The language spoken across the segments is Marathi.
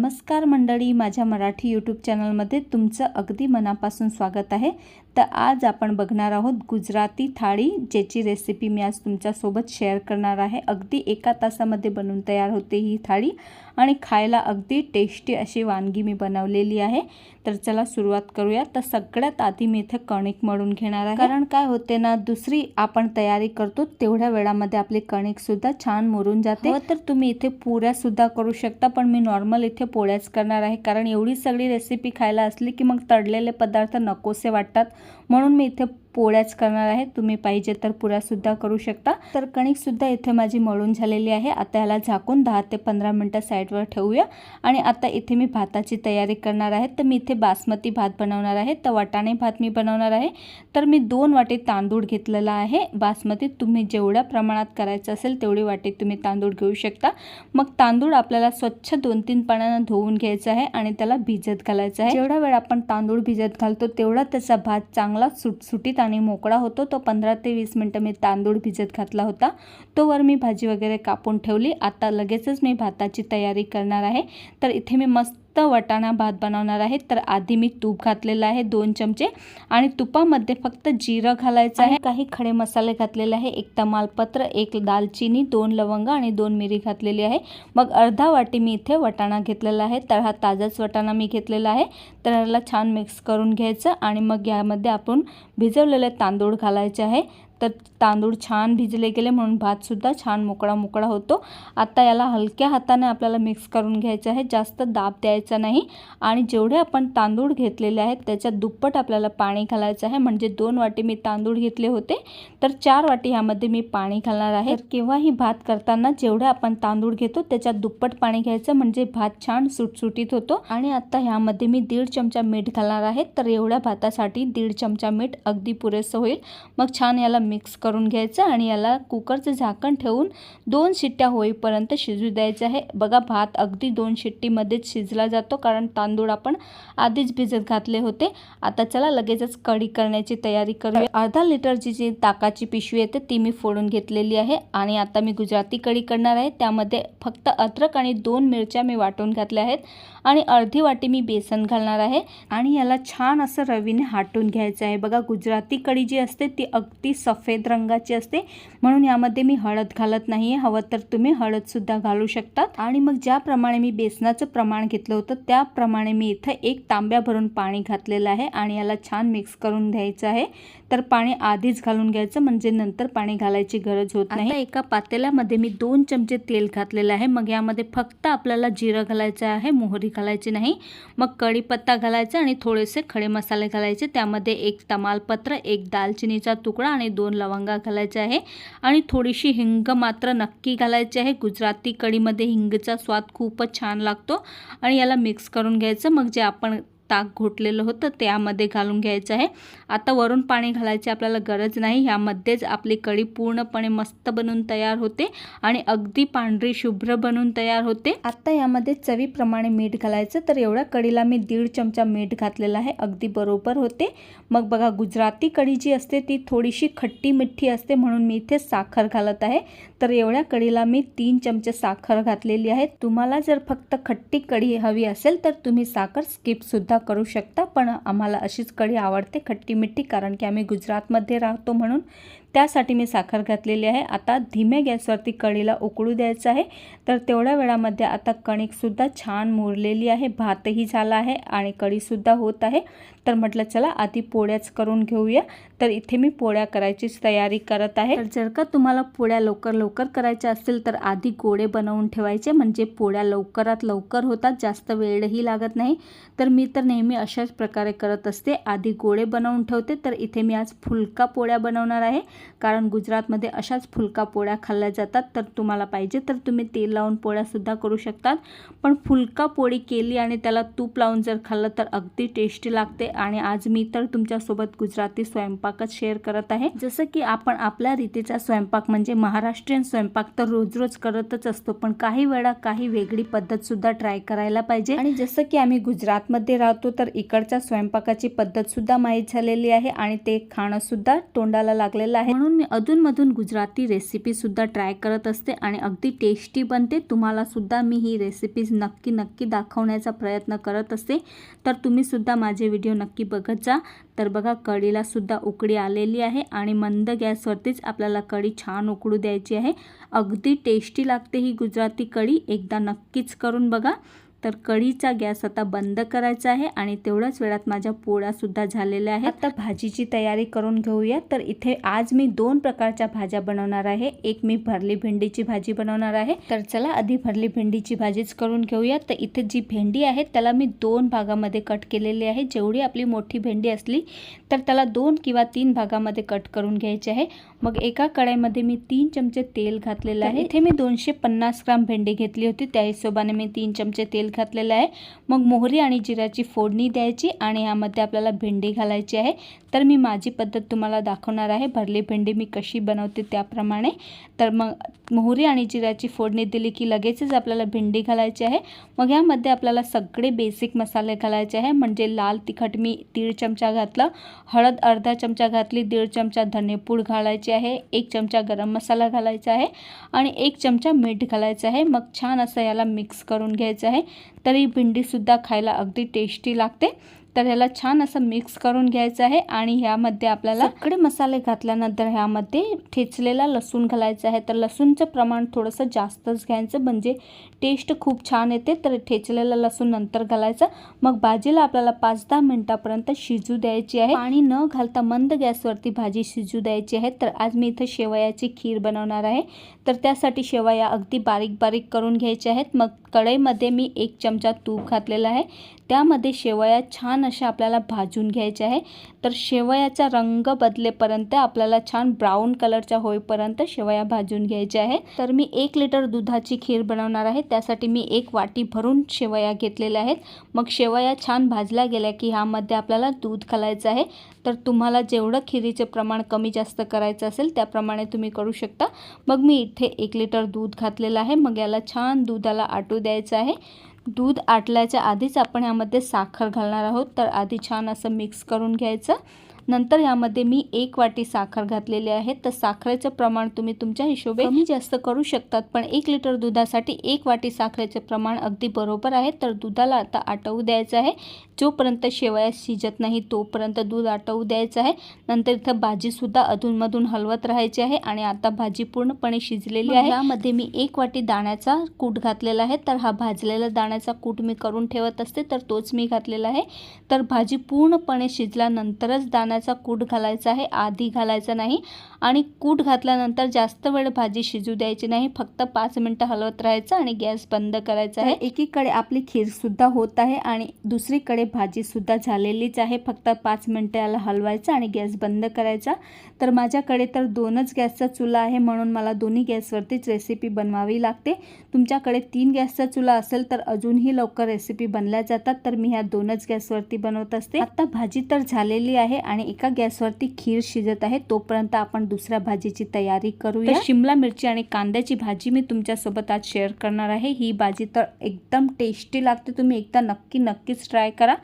नमस्कार मंडळी माझ्या मराठी यूट्यूब चॅनलमध्ये तुमचं अगदी मनापासून स्वागत आहे. तर आज आपण बघणार आहोत गुजराती थाळी ज्याची रेसिपी मी आज तुमच्यासोबत शेअर करणार आहे. अगदी एका तासामध्ये बनवून तयार होते ही थाळी आणि खायला अगदी टेस्टी अशी वानगी मी बनवलेली आहे. तर चला सुरुवात करूया. तर सगळ्यात आधी मी इथे कणिक मळून घेणार आहे. कारण काय होते ना दुसरी आपण तयारी करतो तेवढ्या वेळामध्ये आपली कणिकसुद्धा छान मुरून जाते. हो, तर तुम्ही इथे पुऱ्यासुद्धा करू शकता पण मी नॉर्मल इथे पोळ्याच करणार आहे. कारण एवढी सगळी रेसिपी खायला असली की मग तळलेले पदार्थ नकोसे वाटतात. म्हणून मी इथे पोळ्याच करणार आहे. तुम्ही पाहिजे तर पुऱ्यासुद्धा करू शकता. तर कणिकसुद्धा इथे माझी मळून झालेली आहे. आता ह्याला झाकून दहा ते पंधरा मिनटं साईडवर ठेवूया. आणि आता इथे मी भाताची तयारी करणार आहे. तर मी इथे बासमती भात बनवणार आहे. तर वाटाणे भात मी बनवणार आहे. तर मी दोन वाटी तांदूळ घेतलेला आहे. बासमती तुम्ही जेवढ्या प्रमाणात करायचं असेल तेवढी वाटी तुम्ही तांदूळ घेऊ शकता. मग तांदूळ आपल्याला स्वच्छ दोन तीन पाण्यानं धुवून घ्यायचं आहे आणि त्याला भिजत घालायचं आहे. जेवढा वेळ आपण तांदूळ भिजत घालतो तेवढा त्याचा भात चांगला सुटसुटीत आणि मोकळा होतो. तो पंधरा ते वीस मिनटं मी तांदूळ भिजत घातला होता. तोवर मी भाजी वगैरे कापून ठेवली. आता लगेचच मी भाताची तयारी करणार आहे. तर इथे मी मस्त वटाणा भात बनवणार आहे तर आधी मी तूप घातलेलं आहे दोन चमचे आणि तुपामध्ये फक्त जिरं घालायचं आहे. काही खडे मसाले घातलेले आहे एक तमालपत्र एक दालचिनी दोन लवंग आणि दोन मिरी घातलेली आहे. मग अर्धा वाटी मी इथे वटाणा घेतलेला आहे. तर हा ताजाच वटाणा मी घेतलेला आहे. तर ह्याला छान मिक्स करून घ्यायचं आणि मग यामध्ये आपण भिजवलेले तांदूळ घालायचे आहे. तर तांदूळ छान भिजले गेले म्हणून भातसुद्धा छान मोकळा मोकळा होतो. आता याला हलक्या हाताने आपल्याला मिक्स करून घ्यायचं आहे. जास्त दाब द्यायचा नाही. आणि जेवढे आपण तांदूळ घेतलेले आहेत त्याच्यात दुप्पट आपल्याला पाणी घालायचं आहे. म्हणजे दोन वाटी मी तांदूळ घेतले होते. तर चार वाटी ह्यामध्ये मी पाणी घालणार आहे. केव्हाही भात करताना जेवढे आपण तांदूळ घेतो त्याच्यात दुप्पट पाणी घ्यायचं. म्हणजे भात छान सुटसुटीत होतो. आणि आता ह्यामध्ये मी दीड चमचा मीठ घालणार आहे. तर एवढ्या भातासाठी दीड चमचा मीठ अगदी पुरेसं होईल. मग छान याला मिक्स करून घ्यायचं आणि याला कुकरचं झाकण ठेवून दोन शिट्ट्या होईपर्यंत शिजू द्यायचं आहे. बघा भात अगदी दोन शिट्टीमध्येच शिजला जातो कारण तांदूळ आपण आधीच भिजत घातले होते. आता चला लगेचच कढी करण्याची तयारी करूया. अर्धा लिटरची जी ताकाची पिशवी येते ती मी फोडून घेतलेली आहे आणि आता मी गुजराती कढी करणार आहे. त्यामध्ये फक्त अद्रक आणि दोन मिरच्या मी वाटून घातल्या आहेत. आणि अर्धी वाटी मी बेसन घालणार आहे. आणि याला छान असं रवीने हाटून घ्यायचं आहे. बघा गुजराती कढी जी असते ती अगदी सफेद रंगाची असते. म्हणून यामध्ये मी हळद घालत नाही आहे हवं तर तुम्ही हळदसुद्धा घालू शकतात. आणि मग ज्याप्रमाणे मी बेसनाचं प्रमाण घेतलं होतं त्याप्रमाणे मी इथं एक तांब्या भरून पाणी घातलेलं आहे. आणि याला छान मिक्स करून घ्यायचं आहे. तर पाणी आधीच घालून घ्यायचं म्हणजे नंतर पाणी घालायची गरज होत नाही. एका पातेल्यामध्ये मी दोन चमचे तेल घातलेलं आहे. मग यामध्ये फक्त आपल्याला जिरं घालायचं आहे मोहरी घालायची नाही. मग कढीपत्ता घालायचा आणि थोडेसे खडे मसाले घालायचे. त्यामध्ये एक तमालपत्र एक दालचिनीचा तुकडा आणि दोन लवंगा घालायचे आहे. आणि थोडीशी हिंग मात्र नक्की घालायची आहे. गुजराती कढीमध्ये हिंगचा स्वाद खूपच छान लागतो. आणि याला मिक्स करून घ्यायचं. मग जे आपण ताक घोटलेलं होतं त्यामध्ये घालून घ्यायचं आहे. आता वरून पाणी घालायची आपल्याला गरज नाही. ह्यामध्येच आपली कढी पूर्णपणे मस्त बनून तयार होते आणि अगदी पांढरी शुभ्र बनून तयार होते. आता यामध्ये चवीप्रमाणे मीठ घालायचं. तर एवढ्या कढीला मी दीड चमचा मीठ घातलेला आहे. अगदी बरोबर होते. मग बघा गुजराती कढी जी असते ती थोडीशी खट्टी मिठी असते म्हणून मी इथे साखर घालत आहे. तर एवढ्या कढीला मी तीन चमचे साखर घातलेली आहे. तुम्हाला जर फक्त खट्टी कढी हवी असेल तर तुम्ही साखर स्किपसुद्धा करू शकता पण आम्हाला अशीच कढी आवडते खट्टी मिठी कारण की आम्ही गुजरातमध्ये राहतो म्हणून त्यासाठी मी साखर घातलेली आहे. आता धीम्या गॅसवरती कढीला उकळू द्यायचं आहे. तर तेवढ्या वेळामध्ये आता कणिकसुद्धा छान मुरलेली आहे. भातही झाला आहे आणि कढीसुद्धा होत आहे. तर म्हटलं चला आधी पोळ्याच करून घेऊया. तर इथे मी पोळ्या करायचीच तयारी करत आहे. तर जर का तुम्हाला पोळ्या लवकर लवकर करायच्या असतील तर आधी गोळे बनवून ठेवायचे. म्हणजे पोळ्या लवकरात लवकर होतात. जास्त वेळही लागत नाही. तर मी तर नेहमी अशाच प्रकारे करत असते. आधी गोळे बनवून ठेवते. तर इथे मी आज फुलका पोळ्या बनवणार आहे. कारण गुजरातमध्ये अशाच फुलका पोळ्या खाल्ल्या जातात तर तुम्हाला पाहिजे तर तुम्ही तेल लावून पोळ्यासुद्धा करू शकतात. पण फुलका पोळी केली आणि त्याला तूप लावून जर खाल्लं तर अगदी टेस्टी लागते. आणि आज मी तर तुमच्यासोबत गुजराती स्वयंपाकच शेअर करत आहे. जसं की आपण आपल्या रीतीचा स्वयंपाक म्हणजे महाराष्ट्रीयन स्वयंपाक तर रोज रोज करतच असतो पण काही वेळा काही वेगळी पद्धतसुद्धा ट्राय करायला पाहिजे. आणि जसं की आम्ही गुजरातमध्ये राहतो तर इकडच्या स्वयंपाकाची पद्धतसुद्धा माहीत झालेली आहे आणि ते खाणंसुद्धा तोंडाला लागलेलं आहे. आहे म्हणून मी अधूनमधून गुजराती रेसिपीसुद्धा ट्राय करत असते आणि अगदी टेस्टी बनते. तुम्हालासुद्धा मी ही रेसिपीज नक्की नक्की दाखवण्याचा प्रयत्न करत असते. तर तुम्हीसुद्धा माझे व्हिडिओ नक्की बघत जा. तर बघा कढीलासुद्धा उकडी आलेली आहे आणि मंद गॅसवरतीच आपल्याला कढी छान उकडू द्यायची आहे. अगदी टेस्टी लागते ही गुजराती कढी. एकदा नक्कीच करून बघा. तर कढीचा गॅस आता बंद करायचा आहे आणि तेवढ्याच वेळात माझ्या पोळ्यासुद्धा झालेल्या आहेत. आता भाजीची तयारी करून घेऊया. तर इथे आज मी दोन प्रकारच्या भाज्या बनवणार आहे. एक मी भरली भेंडीची भाजी बनवणार आहे. तर चला आधी भरली भेंडीची भाजीच करून घेऊया. तर इथे जी भेंडी आहे त्याला मी दोन भागामध्ये कट केलेली आहे. जेवढी आपली मोठी भेंडी असली तर त्याला दोन किंवा तीन भागामध्ये कट करून घ्यायचे आहे. मग एका कढईमध्ये मी तीन चमचे तेल घातलेलं आहे. इथे मी दोनशे पन्नास ग्राम भेंडी घेतली होती. त्या हिशोबाने मी तीन चमचे तेल घातलेलं आहे. मग मोहरी आणि जिऱ्याची फोडणी द्यायची आणि ह्यामध्ये आपल्याला भेंडी घालायची आहे. तर मी माझी पद्धत तुम्हाला दाखवणार आहे. भरली भेंडी मी कशी बनवते त्याप्रमाणे. तर मग मोहरी आणि जिऱ्याची फोडणी दिली की लगेचच आपल्याला भेंडी घालायची आहे. मग ह्यामध्ये आपल्याला सगळे बेसिक मसाले घालायचे आहे. म्हणजे लाल तिखट मी दीड चमचा घातलं. हळद अर्धा चमचा घातली. दीड चमचा धनेपूड घालायची आहे. एक चमचा गरम मसाला घालायचा आहे. आणि एक चमचा मीठ घालायचं आहे. मग छान असं याला मिक्स करून घ्यायचं आहे. तर ही भेंडीसुद्धा खायला अगदी टेस्टी लागते. तर ह्याला छान असं मिक्स करून घ्यायचं आहे आणि ह्यामध्ये आपल्याला सगळे मसाले घातल्यानंतर ह्यामध्ये ठेचलेला लसूण घालायचं आहे. तर लसूणचं प्रमाण थोडंसं जास्तच घ्यायचं म्हणजे टेस्ट खूप छान येते. तर ठेचलेला लसूण नंतर घालायचं. मग भाजीला आपल्याला पाच दहा मिनटापर्यंत शिजू द्यायची आहे. पाणी न घालता मंद गॅसवरती भाजी शिजू द्यायची आहे. तर आज मी इथं शेवयाची खीर बनवणार आहे. तर त्यासाठी शेवया अगदी बारीक बारीक करून घ्यायच्या आहेत. मग कढईमध्ये मी एक चमचा तूप घातलेला आहे. त्यामध्ये शेवया छान अशा आपल्याला भाजून घ्यायच्या आहे. तर शेवयाचा रंग बदलेपर्यंत आपल्याला छान ब्राऊन कलरच्या होईपर्यंत शेवया भाजून घ्यायच्या आहे. तर मी एक लिटर दुधाची खीर बनवणार आहे. त्यासाठी मी एक वाटी भरून शेवया घेतलेल्या आहेत. मग शेवया छान भाजल्या गेल्या की ह्यामध्ये आपल्याला दूध घालायचं आहे. तर तुम्हाला जेवढं खिरीचे प्रमाण कमी जास्त करायचं असेल त्याप्रमाणे तुम्ही करू शकता. मग मी इथे एक लिटर दूध घातलेलं आहे. मग याला छान दुधाला आटू द्यायचं आहे. दूध आटल्याच्या आधीच आपण यामध्ये साखर घालणार आहोत. तर आधी छान असं मिक्स करून घ्यायचं. नंतर यामध्ये मी एक वाटी साखर घातलेली आहे. तर साखरेचं प्रमाण तुम्ही तुमच्या हिशोबे कमी जास्त करू शकतात. पण एक लिटर दुधासाठी एक वाटी साखरेचे प्रमाण अगदी बरोबर आहे. तर दुधाला आता आटवू द्यायचं आहे. जोपर्यंत शेवया शिजत नाही तोपर्यंत दूध आटवू द्यायचं आहे. नंतर इथं भाजीसुद्धा अधूनमधून हलवत राहायची आहे आणि आता भाजी पूर्णपणे शिजलेली आहे. यामध्ये मी एक वाटी दाण्याचा कूट घातलेला आहे. तर हा भाजलेला दाण्याचा कूट मी करून ठेवत असते तर तोच मी घातलेला आहे. तर भाजी पूर्णपणे शिजल्यानंतरच दाण्याचा कूट घालायचा आहे आधी घालायचा नाही आणि कूट घातल्यानंतर जास्त वेळ भाजी शिजू द्यायची नाही फक्त पाच मिनटं हलवत राहायचं आणि गॅस बंद करायचा आहे. एकीकडे आपली खीरसुद्धा होत आहे आणि दुसरीकडे भाजीसुद्धा झालेलीच आहे फक्त पाच मिनटं याला हलवायचं आणि गॅस बंद करायचा. तर माझ्याकडे तर दोनच गॅसचा चुला आहे म्हणून मला दोन्ही गॅसवरतीच रेसिपी बनवावी लागते. तुमच्याकडे तीन गॅसचा चुला असेल तर अजूनही लवकर रेसिपी बनल्या जातात तर मी ह्या दोनच गॅसवरती बनवत असते. आता भाजी तर झालेली आहे आणि एका गॅसवरती खीर शिजत आहे तोपर्यंत आपण दुसऱ्या भाजीची तयारी करूया. शिमला मिरची आणि कांद्याची भाजी मी तुमच्यासोबत आज शेअर करणार आहे. ही भाजी तर एकदम टेस्टी लागते तुम्ही एकदा नक्की नक्कीच ट्राय करा.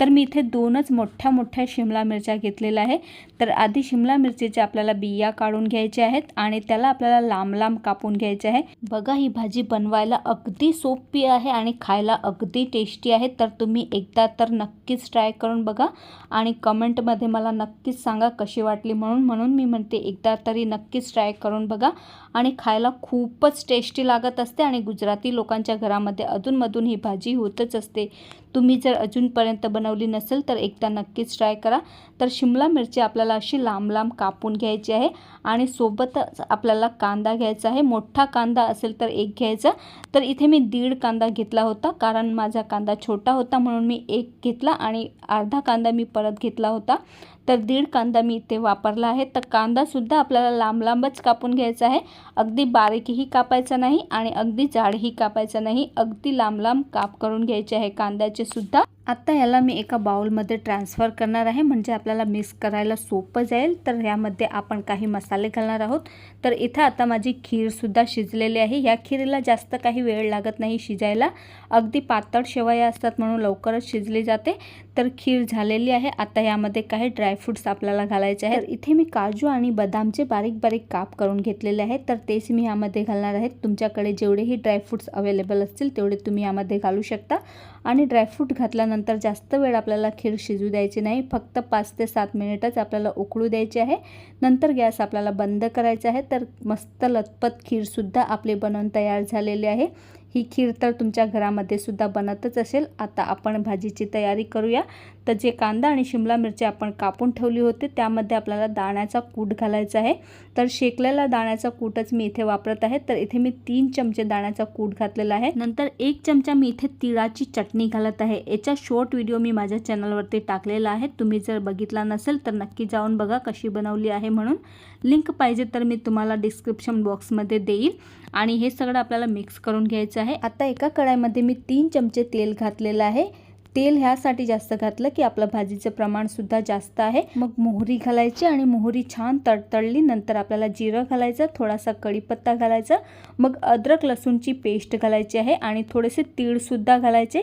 तर मी इथे दोनच मोठ्या मोठ्या शिमला मिरच्या घेतलेल्या आहे तर आधी शिमला मिरचीच्या आपल्याला बिया काढून घ्यायच्या आहेत आणि त्याला आपल्याला लांब लांब कापून घ्यायचे आहे. बघा ही भाजी बनवायला अगदी सोपी आहे आणि खायला अगदी टेस्टी आहे. तर तुम्ही एकदा तर नक्कीच ट्राय करून बघा आणि कमेंटमध्ये मला नक्कीच सांगा कशी वाटली म्हणून म्हणून मी म्हणते एकदा तरी नक्कीच ट्राय करून बघा. आणि खायला खूपच टेस्टी लागत असते आणि गुजराती लोकांच्या घरामध्ये अधूनमधून ही भाजी होतच असते. तुम्ही जर अजूनपर्यंत बनवली नसेल तर एकदा नक्कीच ट्राय करा. तर शिमला मिरची आपल्याला अशी लांब लांब कापून घ्यायची आहे आणि सोबतच आपल्याला कांदा घ्यायचा आहे. मोठा कांदा असेल तर एक घ्यायचा. तर इथे मी दीड कांदा घेतला होता कारण माझा कांदा छोटा होता म्हणून मी एक घेतला आणि अर्धा कांदा मी परत घेतला होता. तर दीड कांदा मी इथे वापरला आहे. तर कांदासुद्धा आपल्याला लांब लांबच कापून घ्यायचा आहे. अगदी बारीकही कापायचा नाही आणि अगदी जाडही कापायचा नाही. अगदी लांब लांब काप करून घ्यायचे आहे कांद्याचे सुद्धा आत्ता याला मी एका बाउलमध्ये ट्रान्सफर करणार आहे. म्हणजे आपल्याला मिक्स करायला सोपं जाईल. तर यामध्ये आपण काही मसाले घालणार आहोत. तर इथं आता माझी खीरसुद्धा शिजलेली आहे. या खीरीला जास्त काही वेळ लागत नाही शिजायला. अगदी पातळ शेवया असतात म्हणून लवकरच शिजली जाते. तर खीर झालेली आहे. आता यामध्ये काही ड्रायफ्रूट्स आपल्याला घालायचे आहेत. इथे मी काजू आणि बदामचे बारीक बारीक काप करून घेतलेले आहेत. तर तेच मी यामध्ये घालणार आहेत तुमच्याकडे जेवढेही ड्रायफ्रूट्स अवेलेबल असतील तेवढे तुम्ही यामध्ये घालू शकता. आणि ड्रायफ्रूट घातल्यानंतर जास्त वेळ आपल्याला खीर शिजू द्यायची नाही. फक्त पाच ते सात मिनिटच आपल्याला उकळू द्यायची आहे. नंतर गॅस आपल्याला बंद करायचा आहे. तर मस्त लतपत खीरसुद्धा आपली बनवून तयार झालेली आहे. ही खीर तर तुमच्या घरामध्ये सुद्धा बनतच असेल. आता आपण भाजीची तयारी करूया. तर जे कांदा आणि शिमला मिरची आपण कापून ठेवली होती त्यामध्ये आपल्याला दाण्याचा कूट घालायचा आहे. तर शेकलेला दाण्याचा कूटच मी इथे वापरत आहे. तर इथे मी तीन चमचे दाण्याचा कूट घातलेला आहे. नंतर एक चमचा मी इथे तिळाची चटणी घालत आहे. याचा शॉर्ट व्हिडिओ मी माझ्या चॅनलवरती टाकलेला आहे. तुम्ही जर बघितला नसेल तर नक्की जाऊन बघा कशी बनवली आहे म्हणून. लिंक पाहिजे तर मी तुम्हाला डिस्क्रिप्शन बॉक्समध्ये देईल. आणि हे सगळं आपल्याला मिक्स करून घ्यायचं आहे. आता एका कढाईमध्ये मी तीन चमचे तेल घातलेलं आहे. तेल ह्यासाठी जास्त घातलं की आपलं भाजीचं प्रमाणसुद्धा जास्त आहे. मग मोहरी घालायची आणि मोहरी छान तडतडली नंतर आपल्याला जिरं घालायचं थोडासा कढीपत्ता घालायचा. मग अद्रक लसूणची पेस्ट घालायची आहे आणि थोडेसे तीळसुद्धा घालायचे.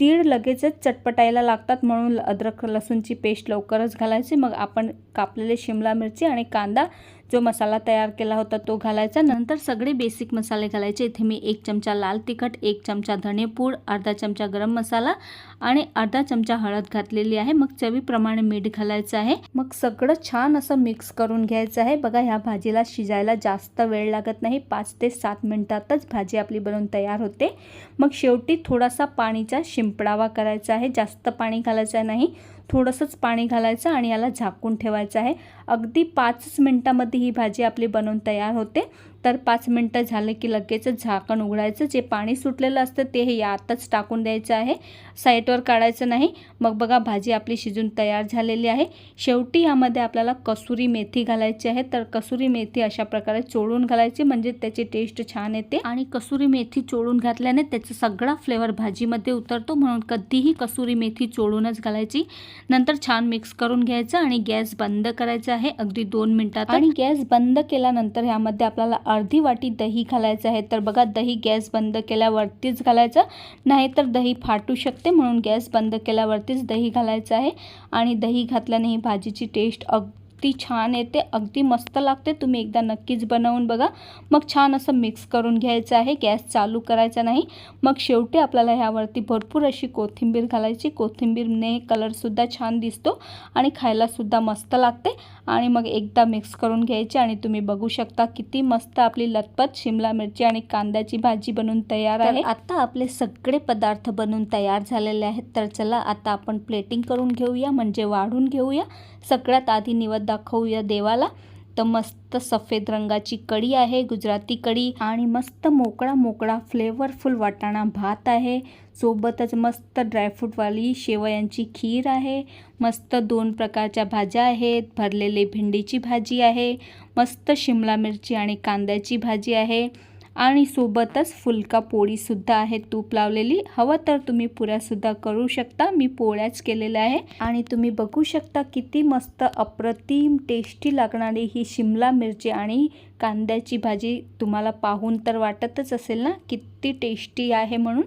तीळ लगेचच चटपटायला लागतात म्हणून अद्रक लसूणची पेस्ट लवकरच घालायची. मग आपण कापलेले शिमला मिरची आणि कांदा जो मसाला तयार केला होता तो घालायचा. नंतर सगळे बेसिक मसाले घालायचे. इथे मी एक चमचा लाल तिखट एक चमचा धणेपूड अर्धा चमचा गरम मसाला आणि अर्धा चमचा हळद घातलेली आहे. मग चवीप्रमाणे मीठ घालायचं आहे. मग सगळं छान असं मिक्स करून घ्यायचं आहे. बघा ह्या भाजीला शिजायला जास्त वेळ लागत नाही. पाच ते सात मिनिटातच भाजी आपली बनवून तयार होते. मग शेवटी थोडासा पाणीचा शिंपडावा करायचा आहे. जास्त पाणी घालायचं नाही. थोडंसंच पाणी घालायचं आणि याला झाकून ठेवायचं आहे. अगदी पाचच मिनटामध्ये ही भाजी आपली बनवून तयार होते. तर पाच मिनटं झाले की लगेच झाकण उघडायचं. जे पाणी सुटलेलं असतं ते हे यातच टाकून द्यायचं आहे. साईटवर काढायचं नाही. मग बघा भाजी आपली शिजून तयार झालेली आहे. शेवटी यामध्ये आपल्याला कसुरी मेथी घालायची आहे. तर कसुरी मेथी अशा प्रकारे चोळून घालायची म्हणजे त्याची टेस्ट छान येते. आणि कसुरी मेथी चोळून घातल्याने त्याचा सगळा फ्लेवर भाजीमध्ये उतरतो. म्हणून कधीही कसुरी मेथी चोळूनच घालायची. नंतर छान मिक्स करून घ्यायचं आणि गॅस बंद करायचा आहे अगदी दोन मिनिटात आणि गॅस बंद केल्यानंतर यामध्ये आपल्याला अर्धी वाटी दही घालायचं आहे. तर बघा दही गॅस बंद केल्यावरतीच घालायचं. नाहीतर दही फाटू शकते म्हणून गॅस बंद केल्यावरतीच दही घालायचं आहे. आणि दही घातल्याने ही भाजीची टेस्ट अग अगदी छान येते अगदी मस्त लागते. तुम्ही एकदा नक्कीच बनवून बघा. मग छान असं मिक्स करून घ्यायचं आहे. गॅस चालू करायचा नाही. मग शेवटी आपल्याला ह्यावरती भरपूर अशी कोथिंबीर घालायची. कोथिंबीरने कलरसुद्धा छान दिसतो आणि खायलासुद्धा मस्त लागते. आणि मग एकदा मिक्स करून घ्यायची आणि तुम्ही बघू शकता किती मस्त आपली लतपत शिमला मिरची आणि कांद्याची भाजी बनवून तयार आहे. आता आपले सगळे पदार्थ बनवून तयार झालेले आहेत. तर चला आता आपण प्लेटिंग करून घेऊया म्हणजे वाढून घेऊया. सगळ्यात आधी निवद दाखवूया देवाला. तर मस्त सफेद रंगाची कढी आहे गुजराती कढी. आणि मस्त मोकळा मोकळा फ्लेवरफुल वाटाणा भात आहे. सोबतच मस्त ड्रायफ्रूटवाली शेवयांची खीर आहे. मस्त दोन प्रकारच्या भाज्या आहेत. भरलेली भेंडीची भाजी आहे. मस्त शिमला मिरची आणि कांद्याची भाजी आहे. आणि सोबतच फुलका पोळीसुद्धा आहे. तूप लावलेली. हवं तर तुम्ही पुऱ्यासुद्धा करू शकता. मी पोळ्याच केलेल्या आहे. आणि तुम्ही बघू शकता किती मस्त अप्रतिम टेस्टी लागणारी ही शिमला मिरची आणि कांद्याची भाजी तुम्हाला पाहून तर वाटतच असेल ना? किती टेस्टी आहे म्हणून.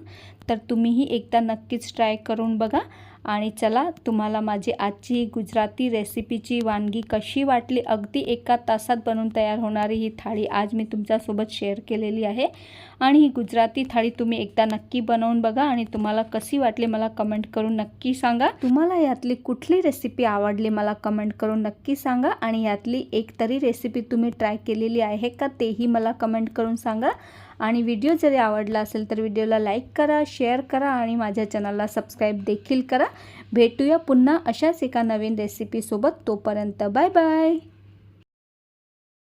तर तुम्हीही एकदा नक्कीच ट्राय करून बघा. आणि चला तुम्हाला माझी आजची गुजराती रेसिपीची वानगी कशी वाटली? अगदी एका तासात बनवून तयार होणारी ही थाळी आज मी तुमच्यासोबत शेअर केलेली आहे. आणि ही गुजराती थाळी तुम्ही एकदा नक्की बनवून बघा आणि तुम्हाला कशी वाटली मला कमेंट करून नक्की सांगा. तुम्हाला यातली कुठली रेसिपी आवडली मला कमेंट करून नक्की सांगा आणि यातली एक तरी रेसिपी तुम्ही ट्राय केलेली आहे का तेही मला कमेंट करून सांगा. आणि व्हिडिओ जरी आवडला असेल तर व्हिडिओला लाईक करा शेअर करा आणि माझ्या चॅनलला सबस्क्राईब देखील करा. भेटूया पुन्हा अशाच एका नवीन रेसिपीसोबत तोपर्यंत बाय बाय